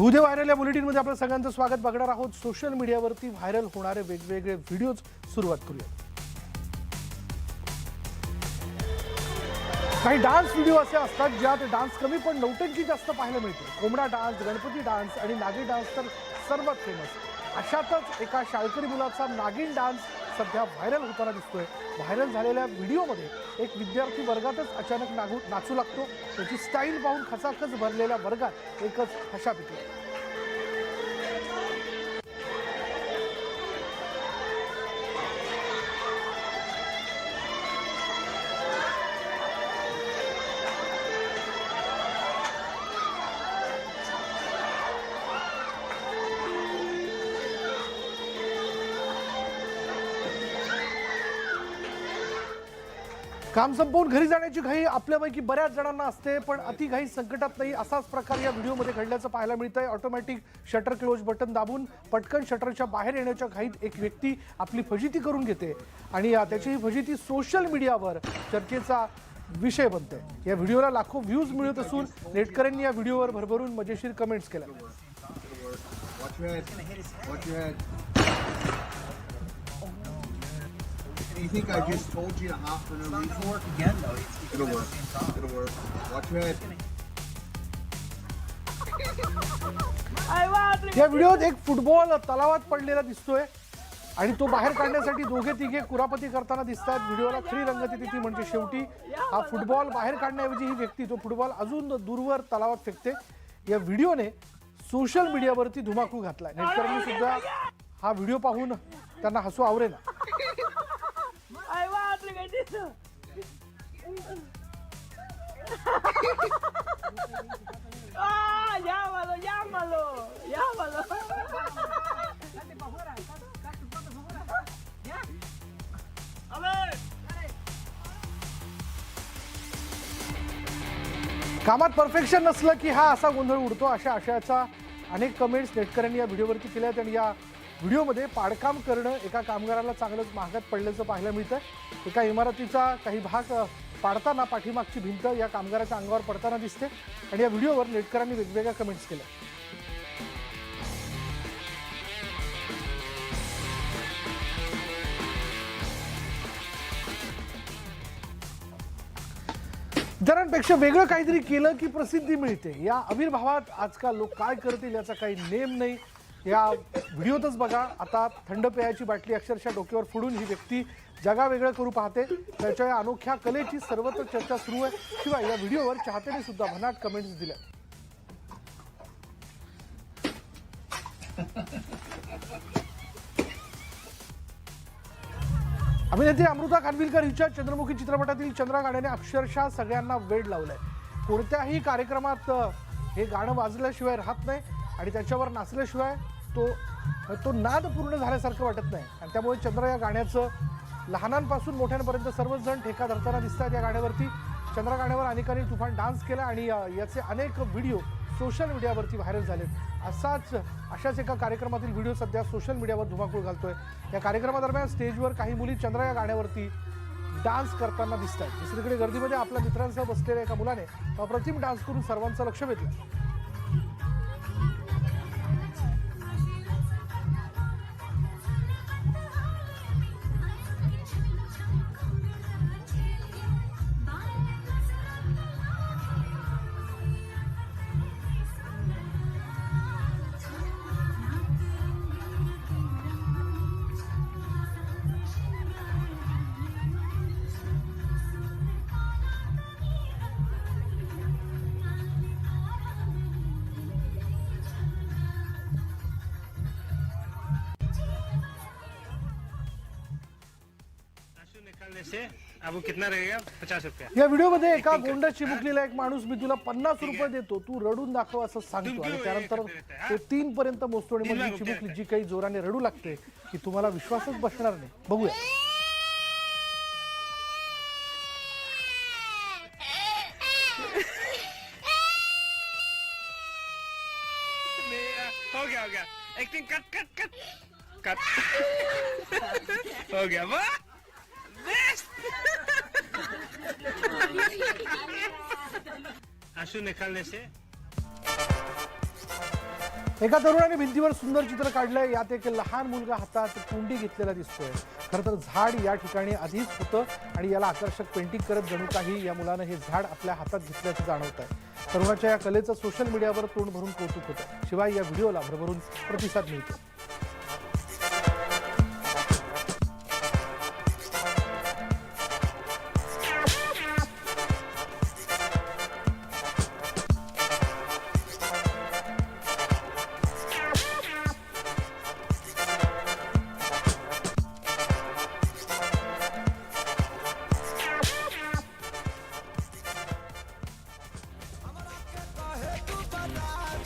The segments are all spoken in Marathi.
उद्या व्हायरल या बुलेटिनमध्ये आपलं सगळ्यांचं स्वागत. बघणार आहोत सोशल मीडियावरती व्हायरल होणारे वेगवेगळे व्हिडिओज. सुरुवात करूया काही डान्स व्हिडिओ असे असतात ज्यात डान्स कमी पण नौटंकी जास्त पाहायला मिळते. कोंबडा डान्स गणपती डान्स आणि नागी डान्स तर सर्वात फेमस अशातच एका शाळकरी मुलाचा नागिन डान्स सध्या व्हायरल होताना दिसतोय. व्हायरल झालेल्या व्हिडिओमध्ये एक विद्यार्थी वर्गातच अचानक नागू नाचू लागतो. त्याची स्टाईल पाहून खचाखच भरलेल्या वर्गात एकच हशा पिकली काम संपवून घरी जाण्याची घाई आपल्यापैकी बऱ्याच जणांना असते पण अति घाई संकटात नाही. असाच प्रकार या व्हिडिओमध्ये घडल्याचं पाहायला मिळतंय. ऑटोमॅटिक शटर क्लोज बटन दाबून पटकन शटरच्या बाहेर येण्याच्या घाईत एक व्यक्ती आपली फजिती करून घेते. आणि त्याची ही फजिती सोशल मीडियावर चर्चेचा विषय बनते या व्हिडिओला लाखो व्ह्यूज मिळत असून नेटकऱ्यांनी या व्हिडिओवर भरभरून मजेशीर कमेंट्स केल्या. You think I just told you to hop for no reason? work again though. It's, It'll the work. It'll work. Watch your head. या व्हिडिओत एक फुटबॉल तलावात पडलेला दिसतोय आणि तो बाहेर काढण्यासाठी दोघे तिघे कुरापती करताना दिसतात व्हिडिओला खरी रंगती ती म्हणजे शेवटी हा फुटबॉल बाहेर काढण्याऐवजी ही व्यक्ती तो फुटबॉल अजून दूरवर तलावात फेकते या व्हिडिओने सोशल मीडियावरती धुमाकूळ घातलाय नेटकऱ्यांनी सुद्धा हा व्हिडिओ पाहून त्यांना हसू आवरेना regatito. ¡Ah! ¡Llámalo, llámalo! ¡Llámalo! कामात परफेक्शन नसलं की हा असा गोंधळ उडतो अशा आशयाचा अनेक कमेंट्स नेटकऱ्यांनी या व्हिडिओवरती केल्या आहेत आणि या व्हिडिओमध्ये पाडकाम करणं एका कामगाराला चांगलंच महागात पडल्याचं पाहायला मिळतं एका इमारतीचा काही भाग पाडताना पाठीमागची भिंत या कामगाराच्या अंगावर पडताना दिसते आणि या व्हिडिओवर नेटकरांनी वेगवेगळ्या कमेंट्स केल्या. इतरांपेक्षा वेगळं काहीतरी केलं की प्रसिद्धी मिळते. या आविर्भावात आजकाल लोक काय करतील याचा काही नेम नाही. या व्हिडिओतच बघा आता थंड पेयाची बाटली अक्षरशः डोक्यावर फोडून ही व्यक्ती जगा वेगळं करू पाहते. त्याच्या या अनोख्या कलेची सर्वत्र चर्चा सुरू आहे. शिवाय या व्हिडिओवर चाहत्याने सुद्धा भनाट कमेंट्स दिल्या. अभिनेत्री अमृता खानविलकर हिच्या चंद्रमुखी चित्रपटातील चंद्रा गाण्याने अक्षरशः सगळ्यांना वेड लावलंय. कोणत्याही कार्यक्रमात हे गाणं वाजल्याशिवाय राहत नाही. आणि त्याच्यावर नाचल्याशिवाय तो तो नाद पूर्ण झाल्यासारखं वाटत नाही. आणि त्यामुळे चंद्र या गाण्याचं लहानांपासून मोठ्यांपर्यंत सर्वच जण ठेका धरताना दिसतात या गाण्यावरती. चंद्रा गाण्यावर अनेकांनी तुफान डान्स केला आणि याचे अनेक व्हिडिओ सोशल मीडियावरती व्हायरल झालेत. असाच अशाच एका कार्यक्रमातील व्हिडिओ सध्या सोशल मीडियावर धुमाकूळ घालतोय. या कार्यक्रमादरम्यान स्टेजवर काही मुली चंद्रा या गाण्यावरती डान्स करताना दिसत आहेत दुसरीकडे गर्दीमध्ये आपल्या मित्रांसह बसलेल्या एका मुलाने अप्रतिम डान्स करून सर्वांचं लक्ष वेधलं. आंसू निकालने से अब वो कितना रहेगा? पचास रुपया। या व्हिडिओमध्ये एका गोंड चिमुकलीला एक माणूस मी तुला पन्नास रुपये देतो तू रडून दाखव असं सांगतो. आणि त्यानंतर तो तीन पर्यंत मोजतो आणि मग ही चिमुकली जी काही जोराने रडू लागते की तुम्हाला विश्वासच बसणार नाही. बघूया. एका तरुणाने भिंतीवर सुंदर चित्र काढलंय. यात एक लहान मुलगा हातात कुंडी घेतलेला दिसतोय. खरं तर झाड या ठिकाणी आधीच होतं आणि याला आकर्षक पेंटिंग करत जणू काही या मुलानं हे झाड आपल्या हातात घेतल्याचं जाणवत आहे तरुणाच्या या कलेचं सोशल मीडियावर तोंड भरून कौतुक होतं शिवाय या व्हिडिओला भरभरून प्रतिसाद मिळतो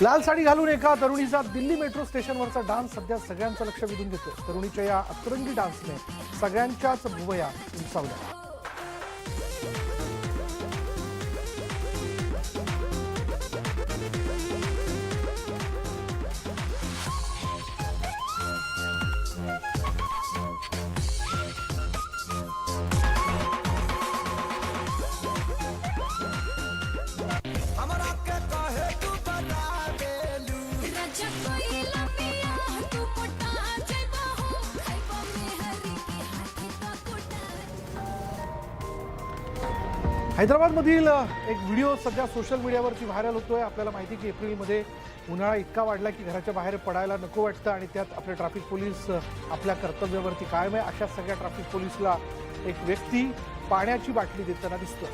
लाल साडी घालून एका तरुणीचा दिल्ली मेट्रो स्टेशनवरचा डान्स सध्या सगळ्यांचं लक्ष वेधून घेतो तरुणीच्या या अतरंगी डान्सने सगळ्यांच्याच भुवया उंचावल्या. हैदराबादमधील एक व्हिडिओ सध्या सोशल मीडियावरती व्हायरल होतोय. आपल्याला माहिती की एप्रिलमध्ये उन्हाळा इतका वाढला की घराच्या बाहेर पडायला नको वाटतं आणि त्यात आपले ट्रॅफिक पोलीस आपल्या कर्तव्यावरती कायम आहे. अशा सगळ्या ट्रॅफिक पोलीसला एक व्यक्ती पाण्याची बाटली देताना दिसतो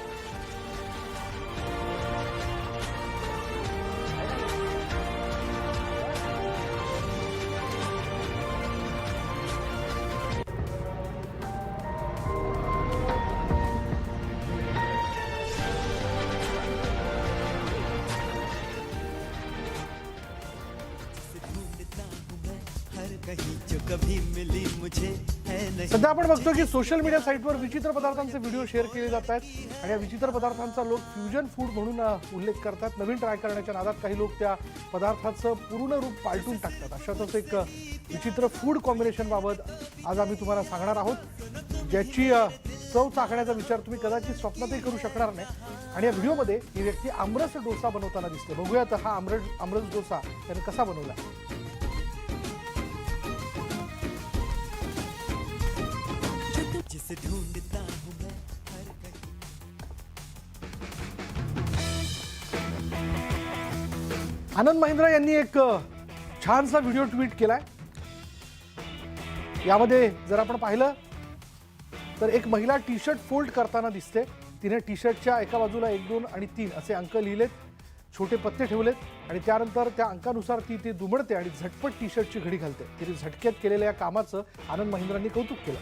बघतो की सोशल मीडिया साईटवर विचित्र पदार्थांचे व्हिडिओ शेअर केले जात आहेत. आणि या विचित्र पदार्थांचा लोक फ्युजन फूड म्हणून उल्लेख करतात. नवीन ट्राय करण्याच्या नादात काही लोक त्या पदार्थाचं पूर्ण रूप पालटून टाकतात. अशातच एक विचित्र फूड कॉम्बिनेशनबाबत आज आम्ही तुम्हाला सांगणार आहोत ज्याची चव चाखण्याचा विचार तुम्ही कदाचित स्वप्नातही करू शकणार नाही. आणि या व्हिडिओमध्ये ही व्यक्ती आमरस डोसा बनवताना दिसते. बघूयात हा आमरस आमरस डोसा त्याने कसा बनवला. आनंद महिंद्रा यांनी एक छानसा व्हिडिओ ट्विट केलाय. यामध्ये जर आपण पाहिलं तर एक महिला टी शर्ट फोल्ड करताना दिसते. तिने टी शर्टच्या एका बाजूला एक दोन आणि तीन असे अंक लिहिलेत छोटे पत्ते ठेवलेत आणि त्यानंतर त्या अंकानुसार ती ते दुमडते आणि झटपट टी शर्टची घडी घालते. तिने झटक्यात केलेल्या या कामाचं आनंद महिंद्रांनी कौतुक केलं.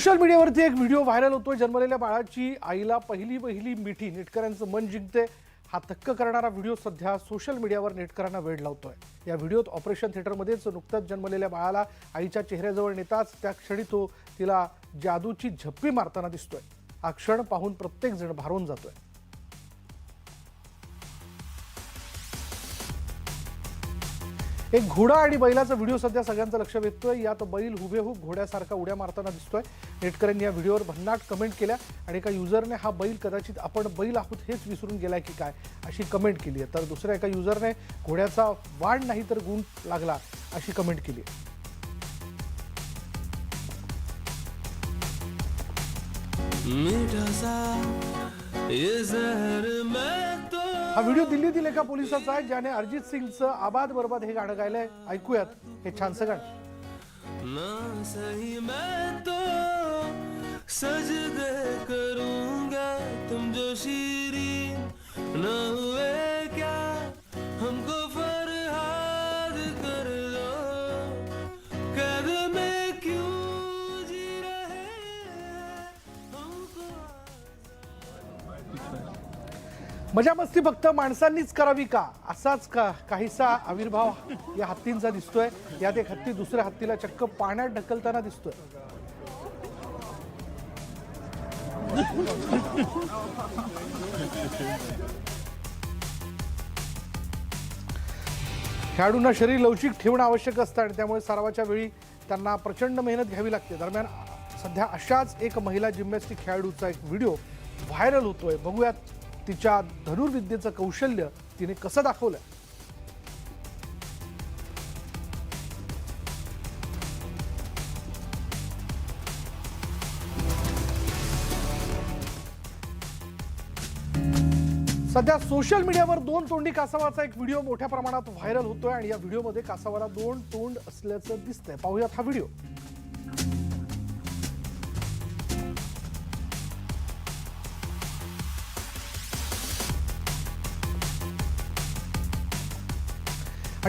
सोशल मीडियावरती एक व्हिडिओ व्हायरल होतोय. जन्मलेल्या बाळाची आईला पहिली पहिली मिठी नेटकऱ्यांचं मन जिंकते. हा थक्क करणारा व्हिडिओ सध्या सोशल मीडियावर नेटकरांना वेळ लावतोय. या व्हिडिओत ऑपरेशन थिएटरमध्येच नुकताच जन्मलेल्या बाळाला आईच्या चेहऱ्याजवळ नेताच त्या क्षणी तो तिला जादूची झप्पी मारताना दिसतोय. हा क्षण पाहून प्रत्येकजण भारून जातोय. एक घोडा आणि बैलाचा व्हिडिओ सध्या सगळ्यांचं लक्ष वेधतोय. यात बैल हुबेहूब घोड्यासारखा उड्या मारताना दिसतोय. नेटकऱ्यांनी या व्हिडिओवर भन्नाट कमेंट केल्या आणि एका युजरने हा बैल कदाचित आपण बैल आहोत हेच विसरून गेलाय की काय अशी कमेंट केली आहे. तर दुसऱ्या एका युजरने घोड्याचा वाढ नाही तर गुण लागला अशी कमेंट केली आहे. हा व्हिडिओ दिल्लीतील एका पोलिसाचा आहे ज्याने अरिजित सिंगचं आबाद बरबाद हे गाणं गायलंय. ऐकूयात हे छानसं गाणं. ना सही मैं तो मजा मस्ती फक्त माणसांनीच करावी का? असाच का काहीसा आविर्भाव या हत्तींचा दिसतोय? यात एक हत्ती दुसऱ्या हत्तीला चक्क पाण्यात ढकलताना दिसतोय. खेळाडूंना शरीर लवचिक ठेवणं आवश्यक असतं आणि त्यामुळे सरावाच्या वेळी त्यांना प्रचंड मेहनत घ्यावी लागते. दरम्यान सध्या अशाच एक महिला जिम्नॅस्टिक खेळाडूचा एक व्हिडिओ व्हायरल होतोय. बघूयात तिच्या धनुर्विद्येचं कौशल्य तिने कसं दाखवलं सध्या सोशल मीडियावर दोन तोंडी कासावाचा एक व्हिडिओ मोठ्या प्रमाणात व्हायरल होतोय आणि या व्हिडिओमध्ये कासावाला दोन तोंड असल्याचं दिसतंय. पाहूयात हा व्हिडिओ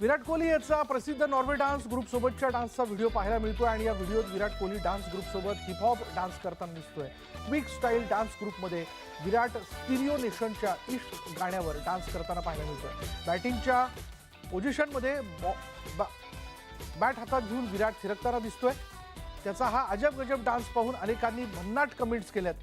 विराट कोहली याचा प्रसिद्ध नॉर्वे डान्स ग्रुपसोबतच्या डान्सचा व्हिडिओ पाहायला मिळतोय आणि या व्हिडिओत विराट कोहली डान्स ग्रुपसोबत हिपहॉप डान्स करताना दिसतोय. क्विक स्टाईल डान्स ग्रुपमध्ये विराट स्टिरिओ नेशनच्या इश्ट गाण्यावर डान्स करताना पाहायला मिळतोय. बॅटिंगच्या पोझिशनमध्ये बॅट हातात घेऊन विराट थिरकताना दिसतोय. त्याचा हा अजब गजब डान्स पाहून अनेकांनी भन्नाट कमेंट्स केल्यात.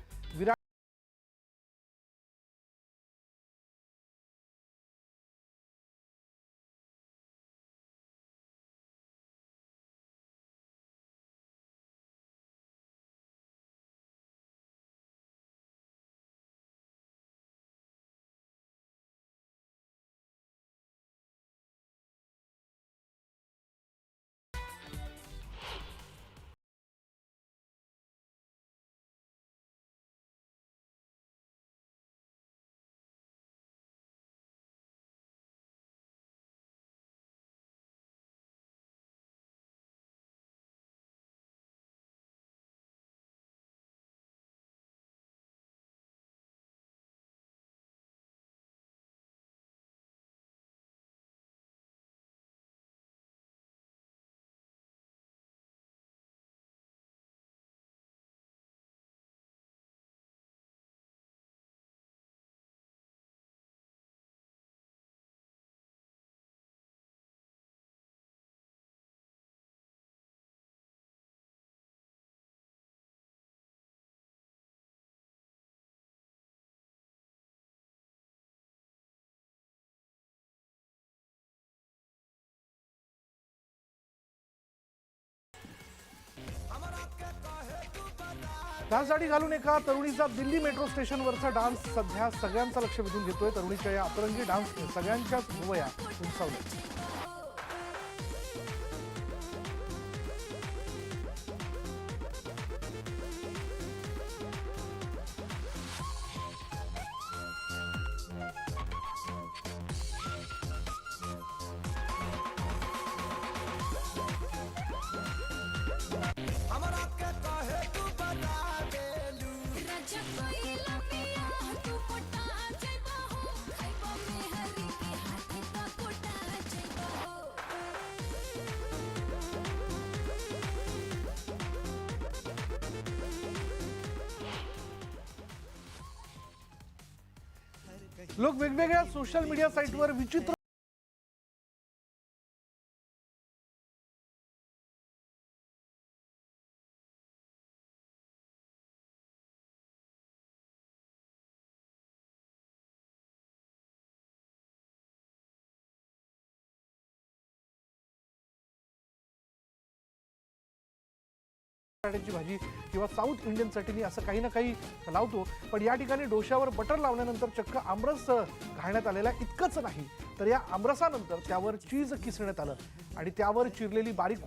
विराट डान्ससाठी घालून एका तरुणीचा दिल्ली मेट्रो स्टेशनवरचा डान्स सध्या सगळ्यांचं लक्ष वेधून घेतोय. तरुणीच्या या अतरंगी डान्सने सगळ्यांच्याच भुवया उंचावल्या. लोक वेगवेगळ्या सोशल मीडिया साईटवर विचित्र बटाट्याची भाजी किंवा साऊथ इंडियन चटणी असं काही ना काही लावतो पण या ठिकाणी डोश्यावर बटर लावल्यानंतर चक्क आमरस घालण्यात आलेला आहे. इतकंच नाही तर या आमरसानंतर त्यावर चीज किसण्यात आलं आणि त्यावर चिरलेली बारीक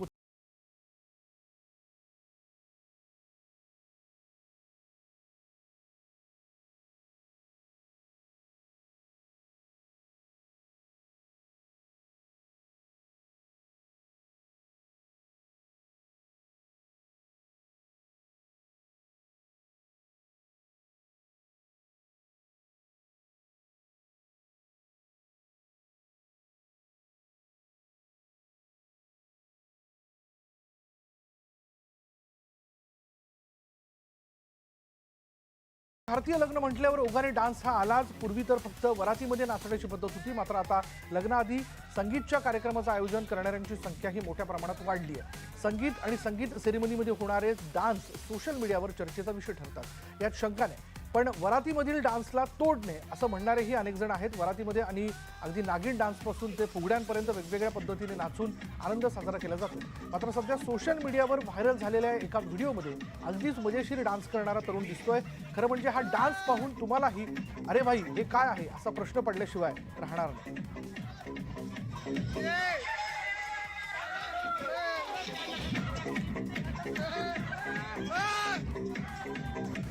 भारतीय लग्न म्हटल्यावर ओघाने डान्स हा आलाच. पूर्वी तर फक्त वरातीमध्ये नाचण्याची पद्धत होती. मात्र आता लग्नाआधी संगीतच्या कार्यक्रमाचं आयोजन करणाऱ्यांची संख्याही मोठ्या प्रमाणात वाढली आहे. संगीत आणि संगीत सेरेमनीमध्ये होणारे डान्स सोशल मीडियावर चर्चेचा विषय ठरतात. यात शंका नाही. पण वरातीमधील डान्सला तोड नाही असं म्हणणारेही अनेक जण आहेत वरातीमध्ये आणि अगदी नागिन डान्सपासून ते फुगड्यांपर्यंत वेगवेगळ्या पद्धतीने नाचून आनंद साजरा केला जातो मात्र सध्या सोशल मीडियावर व्हायरल झालेल्या एका व्हिडिओमध्ये अगदीच मजेशीर डान्स करणारा तरुण दिसतोय खरं म्हणजे हा डान्स पाहून तुम्हालाही अरे भाई हे काय आहे असा प्रश्न पडल्याशिवाय राहणार नाही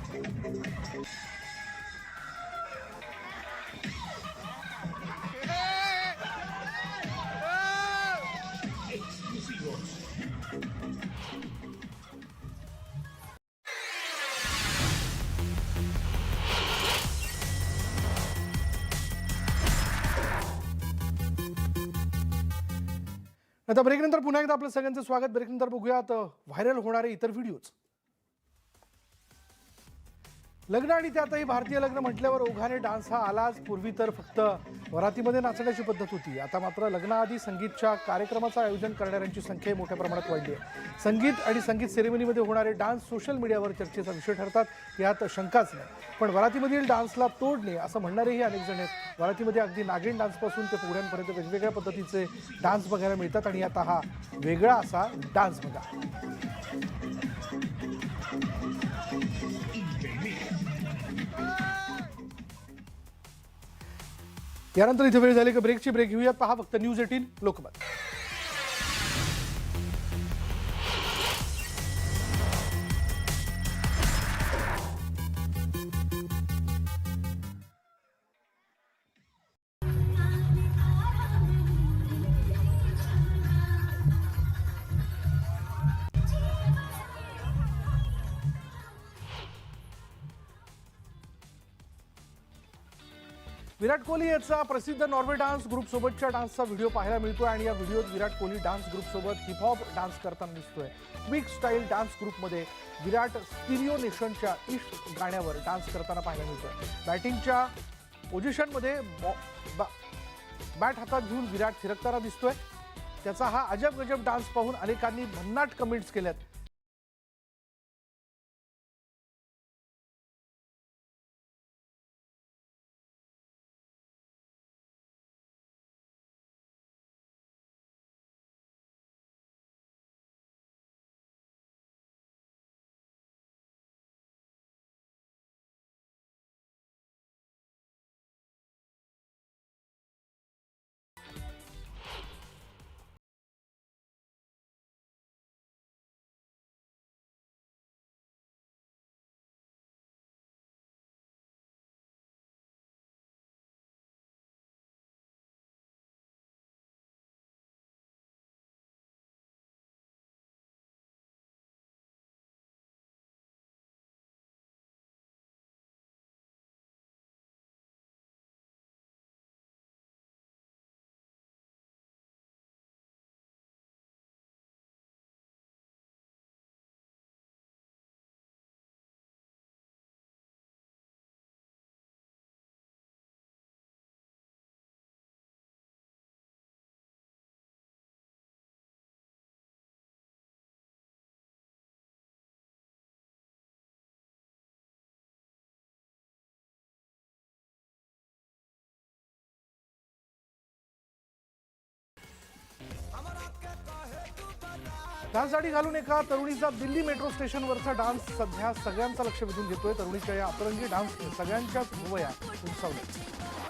आता ब्रेकनंतर पुन्हा एकदा आपलं सगळ्यांचं स्वागत. ब्रेकनंतर बघूयात व्हायरल होणारे इतर व्हिडिओज लग्न आणि त्यातही भारतीय लग्न म्हटल्यावर ओघाने डान्स हा आलाच. पूर्वी तर फक्त वरातीमध्ये नाचण्याची पद्धत होती. आता मात्र लग्नाआधी संगीतच्या कार्यक्रमाचं आयोजन करणाऱ्यांची संख्या मोठ्या प्रमाणात वाढली आहे. संगीत आणि संगीत सेरेमनीमध्ये होणारे डान्स सोशल मीडियावर चर्चेचा विषय ठरतात. यात शंकाच नाही. पण वरातीमधील डान्सला तोड नाही असं म्हणणारेही अनेक जण आहेत. वरातीमध्ये अगदी नागिन डान्सपासून ते फुगड्यांपर्यंत वेगवेगळ्या पद्धतीचे डान्स बघायला मिळतात आणि आता हा वेगळा असा डान्स बघा. यानंतर इथे वेळ झाली का? ब्रेकची ब्रेक घेऊयात पहा फक्त न्यूज एटीन लोकमत. विराट कोहली याचा प्रसिद्ध नॉर्वे डान्स ग्रुपसोबतच्या डान्सचा व्हिडिओ पाहायला मिळतोय आणि या व्हिडिओत विराट कोहली डान्स ग्रुपसोबत हिपहॉप डान्स करताना दिसतोय. क्विक स्टाईल डान्स ग्रुपमध्ये विराट स्टिरिओ नेशनच्या इश्क गाण्यावर डान्स करताना पाहायला मिळतोय. बॅटिंगच्या पोझिशनमध्ये बॉ- बॅट हातात घेऊन विराट थिरकताना दिसतोय. त्याचा हा अजब गजब डान्स पाहून अनेकांनी भन्नाट कमेंट्स केल्यात. डान्ससाठी घालून एका तरुणीचा दिल्ली मेट्रो स्टेशनवरचा डान्स सध्या सगळ्यांचं लक्ष वेधून घेतोय. तरुणीच्या या अतरंगी डान्स सगळ्यांच्याच भुवया उंचावल्या.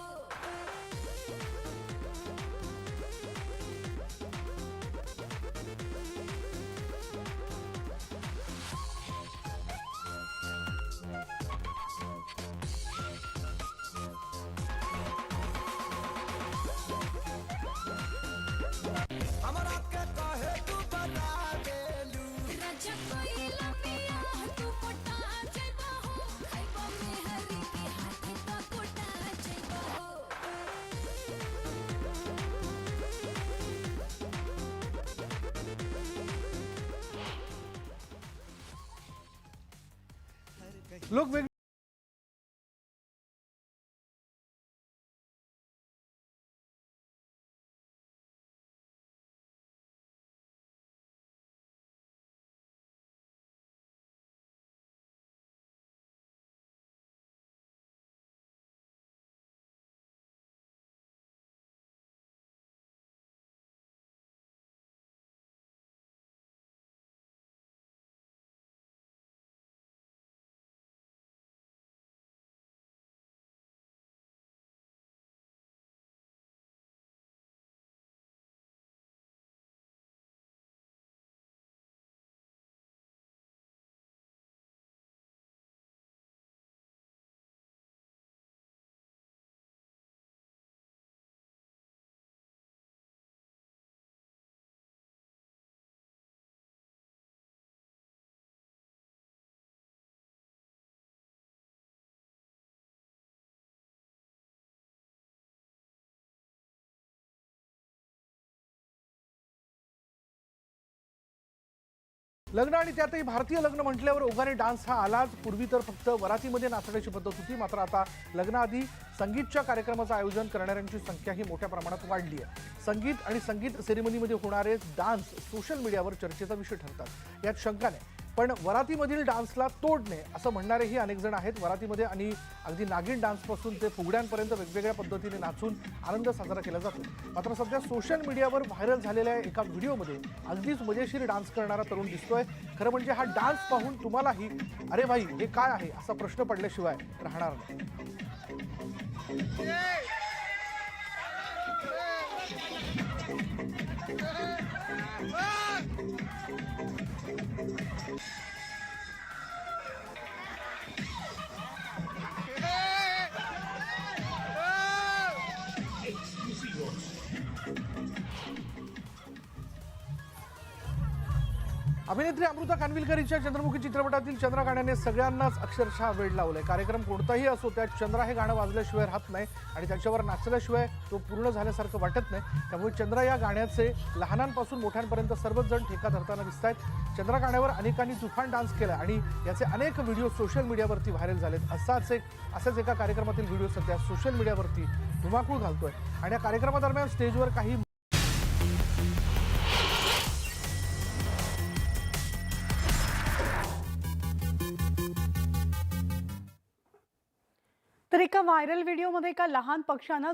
लोक लग्न आणि त्यातही भारतीय लग्न म्हटल्यावर ओघाने डान्स हा आलाच. पूर्वी तर फक्त वरातीमध्ये नाचण्याची पद्धत होती. मात्र आता लग्नाआधी संगीतच्या कार्यक्रमाचं आयोजन करणाऱ्यांची संख्याही मोठ्या प्रमाणात वाढली आहे. संगीत आणि संगीत सेरेमनीमध्ये होणारे डान्स सोशल मीडियावर चर्चेचा विषय ठरतात. यात शंका नाही पण वरातीमधील डान्सला तोड नाही असं म्हणणारेही अनेक जण आहेत. वरातीमध्ये आणि अगदी नागिन डान्सपासून ते फुगड्यांपर्यंत वेगवेगळ्या पद्धतीने नाचून आनंद साजरा केला जातो. मात्र सध्या सोशल मीडियावर व्हायरल झालेल्या एका व्हिडिओमध्ये अगदीच मजेशीर डान्स करणारा तरुण दिसतोय. खरं म्हणजे हा डान्स पाहून तुम्हालाही अरे भाई हे काय आहे? असा प्रश्न पडल्याशिवाय राहणार नाही. अभिनेत्री अमृता खानविलकर हिच्या चंद्रमुखी चित्रपटातील चंद्रा गाण्याने सगळ्यांनाच अक्षरशः वेळ लावलाय. कार्यक्रम कोणताही असो त्यात चंद्रा हे गाणं वाजल्याशिवाय राहत नाही आणि त्याच्यावर नाचल्याशिवाय तो पूर्ण झाल्यासारखं वाटत नाही. त्यामुळे चंद्रा या गाण्याचे लहानांपासून मोठ्यांपर्यंत सर्वच जण ठेका धरताना दिसत आहेत चंद्रा गाण्यावर अनेकांनी तुफान डान्स केला आणि याचे अनेक व्हिडिओ सोशल मीडियावरती व्हायरल झालेत. असाच एक असाच एका कार्यक्रमातील व्हिडिओ सध्या सोशल मीडियावरती धुमाकूळ घालतोय. आणि या कार्यक्रमादरम्यान स्टेजवर काही एका व्हायरल व्हिडिओमध्ये एका लहान पक्षानं